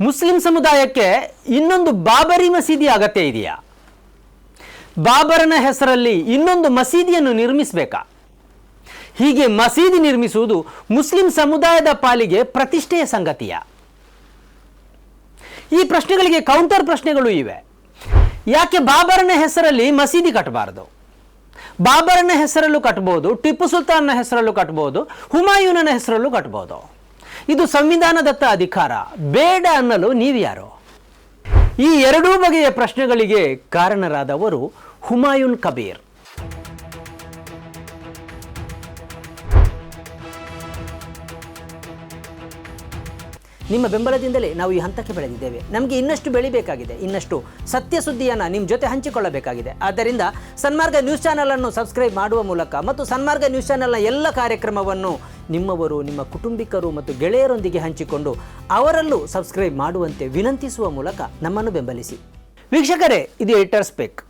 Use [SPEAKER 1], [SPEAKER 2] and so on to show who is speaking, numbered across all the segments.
[SPEAKER 1] Muslim ಸಮುದಾಯಕ್ಕೆ ಇನ್ನೊಂದು ಬಾಬರಿ ಮಸೀದಿ ಅಗತ್ಯ ಇದೆಯಾ? ಬಾಬರನ ಹೆಸರಲ್ಲಿ ಇನ್ನೊಂದು ಮಸೀದಿಯನ್ನು ನಿರ್ಮಿಸಬೇಕಾ? ಹೀಗೆ ಮಸೀದಿ ನಿರ್ಮಿಸುವುದು ಮುಸ್ಲಿಂ ಸಮುದಾಯದ ಪಾಲಿಗೆ ಪ್ರತಿಷ್ಠೆಯ ಸಂಗತಿಯ? ಈ ಪ್ರಶ್ನೆಗಳಿಗೆ ಕೌಂಟರ್ ಪ್ರಶ್ನೆಗಳು ಇವೆ. ಯಾಕೆ ಬಾಬರನ ಹೆಸರಲ್ಲಿ ಮಸೀದಿ ಕಟ್ಟಬಾರದು? ಬಾಬರನ ಹೆಸರಲ್ಲೂ ಕಟ್ಬೋದು ಟಿಪ್ಪು ಸುಲ್ತಾನ್ನ ಹೆಸರಲ್ಲೂ ಕಟ್ಬೋದು ಹುಮಾಯೂನನ ಹೆಸರಲ್ಲೂ ಕಟ್ಬೋದು ಇದು ಸಂವಿಧಾನದತ್ತ ಅಧಿಕಾರ. ಬೇಡ ಅನ್ನಲು ನೀವ್ಯಾರು ಈ ಎರಡೂ ಬಗೆಯ ಪ್ರಶ್ನೆಗಳಿಗೆ ಕಾರಣರಾದವರು ಹುಮಾಯೂನ್ ಕಬೀರ್. ನಿಮ್ಮ ಬೆಂಬಲದಿಂದಲೇ ನಾವು ಈ ಹಂತಕ್ಕೆ ಬೆಳೆದಿದ್ದೇವೆ. ನಮಗೆ ಇನ್ನಷ್ಟು ಬೆಳಿಬೇಕಾಗಿದೆ. ಇನ್ನಷ್ಟು ಸತ್ಯ ಸುದ್ದಿಯನ್ನು ನಿಮ್ಮ ಜೊತೆ ಹಂಚಿಕೊಳ್ಳಬೇಕಾಗಿದೆ. ಆದ್ದರಿಂದ ಸನ್ಮಾರ್ಗ ನ್ಯೂಸ್ ಚಾನಲನ್ನು ಸಬ್ಸ್ಕ್ರೈಬ್ ಮಾಡುವ ಮೂಲಕ ಮತ್ತು ಸನ್ಮಾರ್ಗ ನ್ಯೂಸ್ ಚಾನಲ್ನ ಎಲ್ಲ ಕಾರ್ಯಕ್ರಮವನ್ನು ನಿಮ್ಮವರು, ನಿಮ್ಮ ಕುಟುಂಬಿಕರು ಮತ್ತು ಗೆಳೆಯರೊಂದಿಗೆ ಹಂಚಿಕೊಂಡು ಅವರಲ್ಲೂ ಸಬ್ಸ್ಕ್ರೈಬ್ ಮಾಡುವಂತೆ ವಿನಂತಿಸುವ ಮೂಲಕ ನಮ್ಮನ್ನು ಬೆಂಬಲಿಸಿ. ವೀಕ್ಷಕರೇ, ಇದು ಎಡಿಟರ್ಸ್ ಸ್ಪೆಕ್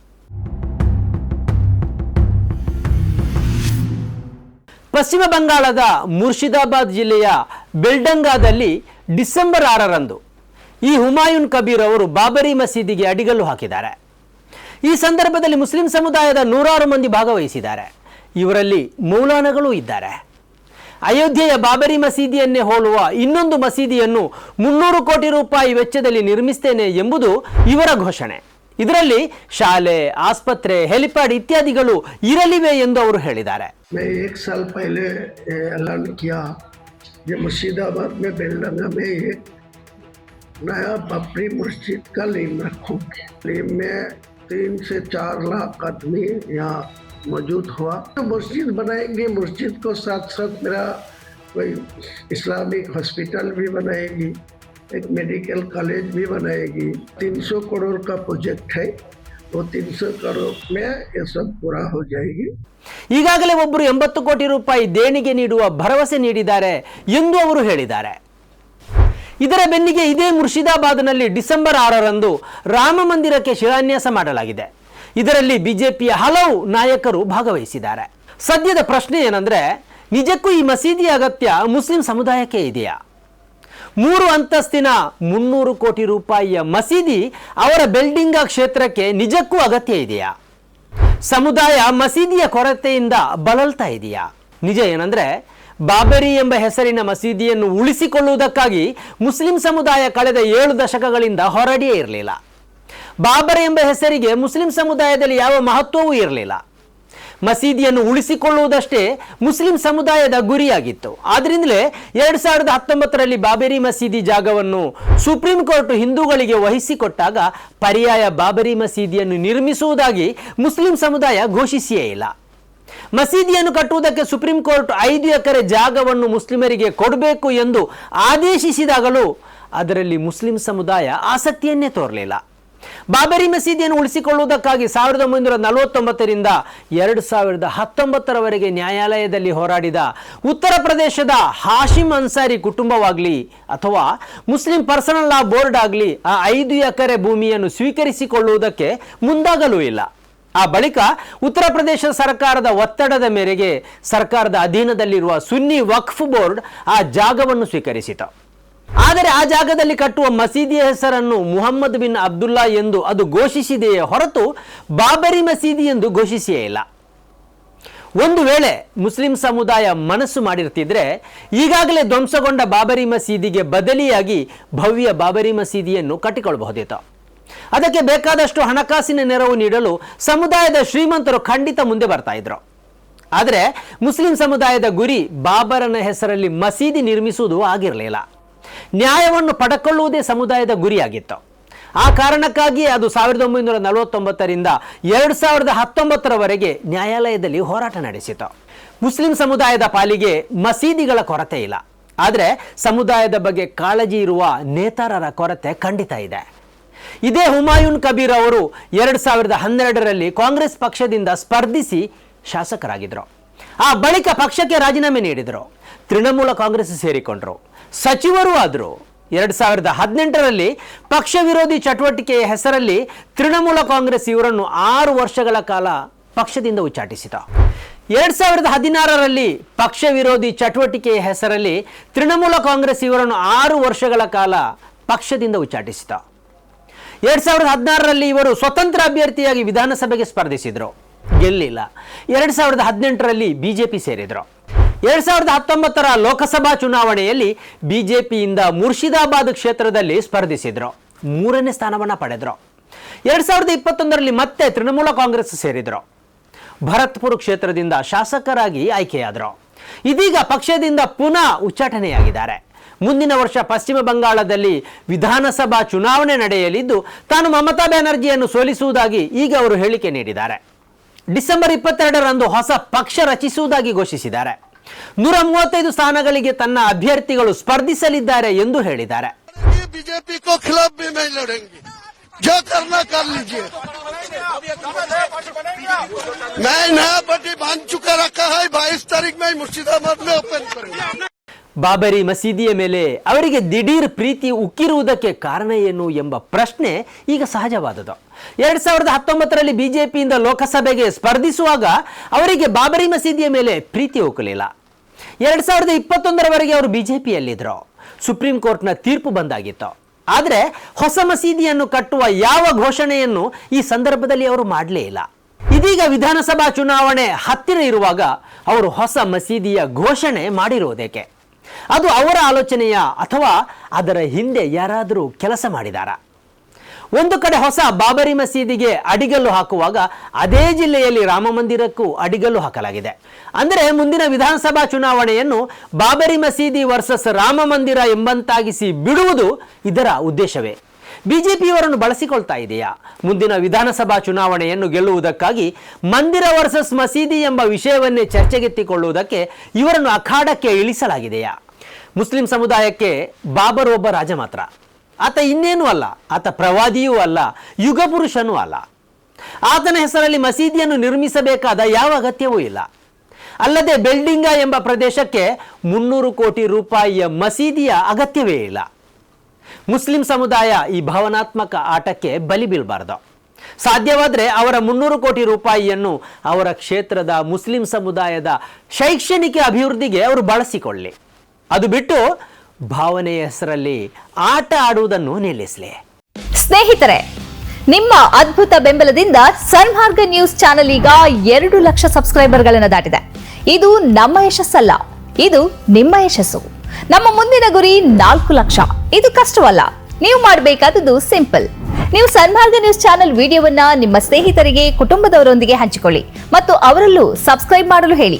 [SPEAKER 1] ಪಶ್ಚಿಮ ಬಂಗಾಳದ ಮುರ್ಷಿದಾಬಾದ್ ಜಿಲ್ಲೆಯ ಬೆಲ್ಡಂಗಾದಲ್ಲಿ ಡಿಸೆಂಬರ್ ಆರರಂದು ಈ ಹುಮಾಯೂನ್ ಕಬೀರ್ ಅವರು ಬಾಬರಿ ಮಸೀದಿಗೆ ಅಡಿಗಲ್ಲು ಹಾಕಿದ್ದಾರೆ. ಈ ಸಂದರ್ಭದಲ್ಲಿ ಮುಸ್ಲಿಂ ಸಮುದಾಯದ ನೂರಾರು ಮಂದಿ ಭಾಗವಹಿಸಿದ್ದಾರೆ. ಇವರಲ್ಲಿ ಮೌಲಾನಗಳು ಇದ್ದಾರೆ. ಅಯೋಧ್ಯೆಯ ಬಾಬರಿ ಮಸೀದಿಯನ್ನೇ ಹೋಲುವ ಇನ್ನೊಂದು ಮಸೀದಿಯನ್ನು ಮುನ್ನೂರು ಕೋಟಿ ರೂಪಾಯಿ ವೆಚ್ಚದಲ್ಲಿ ನಿರ್ಮಿಸ್ತೇನೆ ಎಂಬುದು ಇವರ ಘೋಷಣೆ. ಇದರಲ್ಲಿ ಶಾಲೆ, ಆಸ್ಪತ್ರೆ, ಹೆಲಿಪ್ಯಾಡ್ ಇತ್ಯಾದಿಗಳು ಇರಲಿವೆ ಎಂದು ಅವರು ಹೇಳಿದ್ದಾರೆ.
[SPEAKER 2] मैं एक साल पहले ये ऐलान किया ये मुर्शिदाबाद में बेलडंगा में एक नया बबरी मस्जिद का लीम रखूंगी लीम में तीन से चार लाख आदमी यहाँ मौजूद हुआ तो मस्जिद बनाएंगे मस्जिद को साथ साथ मेरा कोई इस्लामिक हॉस्पिटल भी बनाएगी एक मेडिकल कॉलेज भी बनाएगी 300 करोड़ का प्रोजेक्ट है वो 300 करोड़ में ये सब पूरा हो जाएगी
[SPEAKER 1] ಈಗಾಗಲೇ ಒಬ್ಬರು ಎಂಬತ್ತು ಕೋಟಿ ರೂಪಾಯಿ ದೇಣಿಗೆ ನೀಡುವ ಭರವಸೆ ನೀಡಿದ್ದಾರೆ ಎಂದು ಅವರು ಹೇಳಿದ್ದಾರೆ ಇದರ ಬೆನ್ನಿಗೆ ಇದೇ ಮುರ್ಷಿದಾಬಾದ್ನಲ್ಲಿ ಡಿಸೆಂಬರ್ ಆರರಂದು ರಾಮ ಮಂದಿರಕ್ಕೆ ಶಿಲಾನ್ಯಾಸ ಮಾಡಲಾಗಿದೆ ಇದರಲ್ಲಿ ಬಿಜೆಪಿಯ ಹಲವು ನಾಯಕರು ಭಾಗವಹಿಸಿದ್ದಾರೆ. ಸದ್ಯದ ಪ್ರಶ್ನೆ ಏನಂದ್ರೆ, ನಿಜಕ್ಕೂ ಈ ಮಸೀದಿ ಅಗತ್ಯ ಮುಸ್ಲಿಂ ಸಮುದಾಯಕ್ಕೆ ಇದೆಯಾ? ಮೂರು ಅಂತಸ್ತಿನ ಮುನ್ನೂರು ಕೋಟಿ ರೂಪಾಯಿಯ ಮಸೀದಿ ಅವರ ಬೆಲ್ಡಿಂಗ ಕ್ಷೇತ್ರಕ್ಕೆ ನಿಜಕ್ಕೂ ಅಗತ್ಯ ಇದೆಯಾ? ಸಮುದಾಯ ಮಸೀದಿಯ ಕೊರತೆಯಿಂದ ಬಳಲ್ತಾ ಇದೆಯಾ? ನಿಜ ಏನಂದ್ರೆ, ಬಾಬರಿ ಎಂಬ ಹೆಸರಿನ ಮಸೀದಿಯನ್ನು ಉಳಿಸಿಕೊಳ್ಳುವುದಕ್ಕಾಗಿ ಮುಸ್ಲಿಂ ಸಮುದಾಯ ಕಳೆದ ಏಳು ದಶಕಗಳಿಂದ ಹೊರಡಿಯೇ ಇರಲಿಲ್ಲ. ಬಾಬರ್ ಎಂಬ ಹೆಸರಿಗೆ ಮುಸ್ಲಿಂ ಸಮುದಾಯದಲ್ಲಿ ಯಾವ ಮಹತ್ವವೂ ಇರಲಿಲ್ಲ. ಮಸೀದಿಯನ್ನು ಉಳಿಸಿಕೊಳ್ಳುವುದಷ್ಟೇ ಮುಸ್ಲಿಂ ಸಮುದಾಯದ ಗುರಿಯಾಗಿತ್ತು. ಆದ್ರಿಂದಲೇ ಎರಡ್ ಸಾವಿರದ ಹತ್ತೊಂಬತ್ತರಲ್ಲಿ ಬಾಬರಿ ಮಸೀದಿ ಜಾಗವನ್ನು ಸುಪ್ರೀಂ ಕೋರ್ಟ್ ಹಿಂದೂಗಳಿಗೆ ವಹಿಸಿಕೊಟ್ಟಾಗ ಪರ್ಯಾಯ ಬಾಬರಿ ಮಸೀದಿಯನ್ನು ನಿರ್ಮಿಸುವುದಾಗಿ ಮುಸ್ಲಿಂ ಸಮುದಾಯ ಘೋಷಿಸಿಯೇ ಇಲ್ಲ. ಮಸೀದಿಯನ್ನು ಕಟ್ಟುವುದಕ್ಕೆ ಸುಪ್ರೀಂ ಕೋರ್ಟ್ ಐದು ಎಕರೆ ಜಾಗವನ್ನು ಮುಸ್ಲಿಮರಿಗೆ ಕೊಡಬೇಕು ಎಂದು ಆದೇಶಿಸಿದಾಗಲೂ ಅದರಲ್ಲಿ ಮುಸ್ಲಿಂ ಸಮುದಾಯ ಆಸಕ್ತಿಯನ್ನೇ ತೋರಲಿಲ್ಲ. ಬಾಬರಿ ಮಸೀದಿಯನ್ನು ಉಳಿಸಿಕೊಳ್ಳುವುದಕ್ಕಾಗಿ ಸಾವಿರದ ಒಂಬೈನೂರ ನಲವತ್ತೊಂಬತ್ತರಿಂದ ಎರಡು ಸಾವಿರದ ಹತ್ತೊಂಬತ್ತರವರೆಗೆ ನ್ಯಾಯಾಲಯದಲ್ಲಿ ಹೋರಾಡಿದ ಉತ್ತರ ಪ್ರದೇಶದ ಹಾಶಿಮ್ ಅನ್ಸಾರಿ ಕುಟುಂಬವಾಗಲಿ ಅಥವಾ ಮುಸ್ಲಿಂ ಪರ್ಸನಲ್ ಲಾ ಬೋರ್ಡ್ ಆಗಲಿ ಆ ಐದು ಎಕರೆ ಭೂಮಿಯನ್ನು ಸ್ವೀಕರಿಸಿಕೊಳ್ಳುವುದಕ್ಕೆ ಮುಂದಾಗಲೂ ಇಲ್ಲ. ಆ ಬಳಿಕ ಉತ್ತರ ಪ್ರದೇಶ ಸರ್ಕಾರದ ಒತ್ತಡದ ಮೇರೆಗೆ ಸರ್ಕಾರದ ಅಧೀನದಲ್ಲಿರುವ ಸುನ್ನಿ ವಕ್ಫ್ ಬೋರ್ಡ್ ಆ ಜಾಗವನ್ನು ಸ್ವೀಕರಿಸಿತು. ಆದರೆ ಆ ಜಾಗದಲ್ಲಿ ಕಟ್ಟುವ ಮಸೀದಿಯ ಹೆಸರನ್ನು ಮುಹಮ್ಮದ್ ಬಿನ್ ಅಬ್ದುಲ್ಲಾ ಎಂದು ಅದು ಘೋಷಿಸಿದೆಯೇ ಹೊರತು ಬಾಬರಿ ಮಸೀದಿ ಎಂದು ಘೋಷಿಸಿಯೇ ಇಲ್ಲ. ಒಂದು ವೇಳೆ ಮುಸ್ಲಿಂ ಸಮುದಾಯ ಮನಸ್ಸು ಮಾಡಿರ್ತಿದ್ರೆ ಈಗಾಗಲೇ ಧ್ವಂಸಗೊಂಡ ಬಾಬರಿ ಮಸೀದಿಗೆ ಬದಲಿಯಾಗಿ ಭವ್ಯ ಬಾಬರಿ ಮಸೀದಿಯನ್ನು ಕಟ್ಟಿಕೊಳ್ಳಬಹುದಿತ್ತು ಅದಕ್ಕೆ ಬೇಕಾದಷ್ಟು ಹಣಕಾಸಿನ ನೆರವು ನೀಡಲು ಸಮುದಾಯದ ಶ್ರೀಮಂತರು ಖಂಡಿತ ಮುಂದೆ ಬರ್ತಾ ಇದ್ರು. ಆದರೆ ಮುಸ್ಲಿಂ ಸಮುದಾಯದ ಗುರಿ ಬಾಬರನ ಹೆಸರಲ್ಲಿ ಮಸೀದಿ ನಿರ್ಮಿಸುವುದು ಆಗಿರಲಿಲ್ಲ. ನ್ಯಾಯವನ್ನು ಪಡೆಕೊಳ್ಳುವುದೇ ಸಮುದಾಯದ ಗುರಿಯಾಗಿತ್ತು. ಆ ಕಾರಣಕ್ಕಾಗಿ ಅದು ಸಾವಿರದ ಒಂಬೈನೂರ ನಲವತ್ತೊಂಬತ್ತರಿಂದ ಎರಡು ಸಾವಿರದ ಹತ್ತೊಂಬತ್ತರವರೆಗೆ ನ್ಯಾಯಾಲಯದಲ್ಲಿ ಹೋರಾಟ ನಡೆಸಿತು. ಮುಸ್ಲಿಂ ಸಮುದಾಯದ ಪಾಲಿಗೆ ಮಸೀದಿಗಳ ಕೊರತೆ ಇಲ್ಲ. ಆದರೆ ಸಮುದಾಯದ ಬಗ್ಗೆ ಕಾಳಜಿ ಇರುವ ನೇತಾರರ ಕೊರತೆ ಖಂಡಿತ ಇದೆ. ಇದೇ ಹುಮಾಯೂನ್ ಕಬೀರ್ ಅವರು ಎರಡು ಸಾವಿರದ ಹನ್ನೆರಡರಲ್ಲಿ ಕಾಂಗ್ರೆಸ್ ಪಕ್ಷದಿಂದ ಸ್ಪರ್ಧಿಸಿ ಶಾಸಕರಾಗಿದ್ದರು ಆ ಬಳಿಕ ಪಕ್ಷಕ್ಕೆ ರಾಜೀನಾಮೆ ನೀಡಿದರು. ತೃಣಮೂಲ ಕಾಂಗ್ರೆಸ್ ಸೇರಿಕೊಂಡರು. ಸಚಿವರೂ ಆದರು. ಎರಡು ಸಾವಿರದ ಹದಿನೆಂಟರಲ್ಲಿ ಪಕ್ಷ ವಿರೋಧಿ ಚಟುವಟಿಕೆಯ ಹೆಸರಲ್ಲಿ ತೃಣಮೂಲ ಕಾಂಗ್ರೆಸ್ ಇವರನ್ನು ಆರು ವರ್ಷಗಳ ಕಾಲ ಪಕ್ಷದಿಂದ ಉಚ್ಚಾಟಿಸಿದ. ಎರಡು ಸಾವಿರದ ಹದಿನಾರರಲ್ಲಿ ಪಕ್ಷ ವಿರೋಧಿ ಚಟುವಟಿಕೆಯ ಹೆಸರಲ್ಲಿ ತೃಣಮೂಲ ಕಾಂಗ್ರೆಸ್ ಇವರನ್ನು ಆರು ವರ್ಷಗಳ ಕಾಲ ಪಕ್ಷದಿಂದ ಉಚ್ಚಾಟಿಸಿದ. ಎರಡು ಸಾವಿರದ ಹದಿನಾರರಲ್ಲಿ ಇವರು ಸ್ವತಂತ್ರ ಅಭ್ಯರ್ಥಿಯಾಗಿ ವಿಧಾನಸಭೆಗೆ ಸ್ಪರ್ಧಿಸಿದರು. ಗೆಲ್ಲಿಲ್ಲ. ಎರಡು ಸಾವಿರದ ಹದಿನೆಂಟರಲ್ಲಿ ಬಿಜೆಪಿ ಸೇರಿದರು. ಎರಡ್ ಸಾವಿರದ ಹತ್ತೊಂಬತ್ತರ ಲೋಕಸಭಾ ಚುನಾವಣೆಯಲ್ಲಿ ಬಿಜೆಪಿಯಿಂದ ಮುರ್ಷಿದಾಬಾದ್ ಕ್ಷೇತ್ರದಲ್ಲಿ ಸ್ಪರ್ಧಿಸಿದ್ರು. ಮೂರನೇ ಸ್ಥಾನವನ್ನು ಪಡೆದ್ರು. ಎರಡ್ ಸಾವಿರದ ಇಪ್ಪತ್ತೊಂದರಲ್ಲಿ ಮತ್ತೆ ತೃಣಮೂಲ ಕಾಂಗ್ರೆಸ್ ಸೇರಿದರು. ಭರತ್ಪುರ ಕ್ಷೇತ್ರದಿಂದ ಶಾಸಕರಾಗಿ ಆಯ್ಕೆಯಾದರು. ಇದೀಗ ಪಕ್ಷದಿಂದ ಪುನಃ ಉಚ್ಚಾಟನೆಯಾಗಿದ್ದಾರೆ. ಮುಂದಿನ ವರ್ಷ ಪಶ್ಚಿಮ ಬಂಗಾಳದಲ್ಲಿ ವಿಧಾನಸಭಾ ಚುನಾವಣೆ ನಡೆಯಲಿದ್ದು, ತಾನು ಮಮತಾ ಬ್ಯಾನರ್ಜಿಯನ್ನು ಸೋಲಿಸುವುದಾಗಿ ಈಗ ಅವರು ಹೇಳಿಕೆ ನೀಡಿದ್ದಾರೆ. ಡಿಸೆಂಬರ್ ಇಪ್ಪತ್ತೆರಡರಂದು ಹೊಸ ಪಕ್ಷ ರಚಿಸುವುದಾಗಿ ಘೋಷಿಸಿದ್ದಾರೆ. ನೂರ ಮೂವತ್ತೈದು ಸ್ಥಾನಗಳಿಗೆ ತನ್ನ ಅಭ್ಯರ್ಥಿಗಳು ಸ್ಪರ್ಧಿಸಲಿದ್ದಾರೆ ಎಂದು ಹೇಳಿದ್ದಾರೆ
[SPEAKER 3] ये बीजेपी को खिलाफ भी नहीं लड़ेंगे जो करना कर लीजिए मैं नया पट्टी बांध चुका रखा है बाईस तारीख में मुर्शिदाबाद में ओपन करूंगा
[SPEAKER 1] ಬಾಬರಿ ಮಸೀದಿಯ ಮೇಲೆ ಅವರಿಗೆ ದಿಢೀರ್ ಪ್ರೀತಿ ಉಕ್ಕಿರುವುದಕ್ಕೆ ಕಾರಣ ಏನು ಎಂಬ ಪ್ರಶ್ನೆ ಈಗ ಸಹಜವಾದದ್ದು. ಎರಡ್ ಸಾವಿರದ ಹತ್ತೊಂಬತ್ತರಲ್ಲಿ ಬಿಜೆಪಿಯಿಂದ ಲೋಕಸಭೆಗೆ ಸ್ಪರ್ಧಿಸುವಾಗ ಅವರಿಗೆ ಬಾಬರಿ ಮಸೀದಿಯ ಮೇಲೆ ಪ್ರೀತಿ ಹೋಗಲಿಲ್ಲ ಎರಡ್ ಸಾವಿರದ ಇಪ್ಪತ್ತೊಂದರವರೆಗೆ ಅವರು ಬಿಜೆಪಿಯಲ್ಲಿದ್ದರು. ಸುಪ್ರೀಂ ಕೋರ್ಟ್ನ ತೀರ್ಪು ಬಂದಾಗಿತ್ತು. ಆದರೆ ಹೊಸ ಮಸೀದಿಯನ್ನು ಕಟ್ಟುವ ಯಾವ ಘೋಷಣೆಯನ್ನು ಈ ಸಂದರ್ಭದಲ್ಲಿ ಅವರು ಮಾಡಲೇ ಇಲ್ಲ. ಇದೀಗ ವಿಧಾನಸಭಾ ಚುನಾವಣೆ ಹತ್ತಿರ ಇರುವಾಗ ಅವರು ಹೊಸ ಮಸೀದಿಯ ಘೋಷಣೆ ಮಾಡಿರುವುದೇಕೆ? ಅದು ಅವರ ಆಲೋಚನೆಯ ಅಥವಾ ಅದರ ಹಿಂದೆ ಯಾರಾದರೂ ಕೆಲಸ ಮಾಡಿದಾರಾ? ಒಂದು ಕಡೆ ಹೊಸ ಬಾಬರಿ ಮಸೀದಿಗೆ ಅಡಿಗಲ್ಲು ಹಾಕುವಾಗ ಅದೇ ಜಿಲ್ಲೆಯಲ್ಲಿ ರಾಮ ಮಂದಿರಕ್ಕೂ ಅಡಿಗಲ್ಲು ಹಾಕಲಾಗಿದೆ. ಅಂದರೆ ಮುಂದಿನ ವಿಧಾನಸಭಾ ಚುನಾವಣೆಯನ್ನು ಬಾಬರಿ ಮಸೀದಿ ವರ್ಸಸ್ ರಾಮ ಮಂದಿರ ಎಂಬಂತಾಗಿಸಿ ಬಿಡುವುದು ಇದರ ಉದ್ದೇಶವೇ? ಬಿಜೆಪಿಯವರನ್ನು ಬಳಸಿಕೊಳ್ತಾ ಇದೆಯಾ? ಮುಂದಿನ ವಿಧಾನಸಭಾ ಚುನಾವಣೆಯನ್ನು ಗೆಲ್ಲುವುದಕ್ಕಾಗಿ ಮಂದಿರ ವರ್ಸಸ್ ಮಸೀದಿ ಎಂಬ ವಿಷಯವನ್ನೇ ಚರ್ಚೆಗೆತ್ತಿಕೊಳ್ಳುವುದಕ್ಕೆ ಇವರನ್ನು ಅಖಾಡಕ್ಕೆ ಇಳಿಸಲಾಗಿದೆಯಾ? ಮುಸ್ಲಿಂ ಸಮುದಾಯಕ್ಕೆ ಬಾಬರ್ ಒಬ್ಬ ರಾಜ ಮಾತ್ರ. ಆತ ಇನ್ನೇನೂ ಅಲ್ಲ, ಆತ ಪ್ರವಾದಿಯೂ ಅಲ್ಲ, ಯುಗ ಪುರುಷನೂ ಅಲ್ಲ. ಆತನ ಹೆಸರಲ್ಲಿ ಮಸೀದಿಯನ್ನು ನಿರ್ಮಿಸಬೇಕಾದ ಯಾವ ಅಗತ್ಯವೂ ಇಲ್ಲ. ಅಲ್ಲದೆ ಬೆಲ್ಡಿಂಗ ಎಂಬ ಪ್ರದೇಶಕ್ಕೆ ಮುನ್ನೂರು ಕೋಟಿ ರೂಪಾಯಿಯ ಮಸೀದಿಯ ಅಗತ್ಯವೇ ಇಲ್ಲ. ಮುಸ್ಲಿಂ ಸಮುದಾಯ ಈ ಭಾವನಾತ್ಮಕ ಆಟಕ್ಕೆ ಬಲಿ ಬೀಳಬಾರ್ದು. ಸಾಧ್ಯವಾದರೆ ಅವರ ಮುನ್ನೂರು ಕೋಟಿ ರೂಪಾಯಿಯನ್ನು ಅವರ ಕ್ಷೇತ್ರದ ಮುಸ್ಲಿಂ ಸಮುದಾಯದ ಶೈಕ್ಷಣಿಕ ಅಭಿವೃದ್ಧಿಗೆ ಅವರು ಬಳಸಿಕೊಳ್ಳಿ. ಅದು ಬಿಟ್ಟು ಭಾವನೆಯ ಹೆಸರಲ್ಲಿ ಆಟ ಆಡುವುದನ್ನು ನಿಲ್ಲಿಸಲಿ.
[SPEAKER 4] ಸ್ನೇಹಿತರೆ, ನಿಮ್ಮ ಅದ್ಭುತ ಬೆಂಬಲದಿಂದ ಸನ್ಮಾರ್ಗ ನ್ಯೂಸ್ ಚಾನೆಲ್ ಈಗ ಎರಡು ಲಕ್ಷ ಸಬ್ಸ್ಕ್ರೈಬರ್ಗಳನ್ನು ದಾಟಿದೆ. ಇದು ನಮ್ಮ ಯಶಸ್ಸಲ್ಲ, ಇದು ನಿಮ್ಮ ಯಶಸ್ಸು. ನಮ್ಮ ಮುಂದಿನ ಗುರಿ ನಾಲ್ಕು ಲಕ್ಷ. ಇದು ಕಷ್ಟವಲ್ಲ, ನೀವು ಮಾಡಬೇಕಾದದ್ದು ಸಿಂಪಲ್. ನೀವು ಸನ್ಮಾರ್ಗ ನ್ಯೂಸ್ ಚಾನೆಲ್ ವಿಡಿಯೋವನ್ನ ನಿಮ್ಮ ಸ್ನೇಹಿತರಿಗೆ, ಕುಟುಂಬದವರೊಂದಿಗೆ ಹಂಚಿಕೊಳ್ಳಿ ಮತ್ತು ಅವರಲ್ಲೂ ಸಬ್ಸ್ಕ್ರೈಬ್ ಮಾಡಲು ಹೇಳಿ.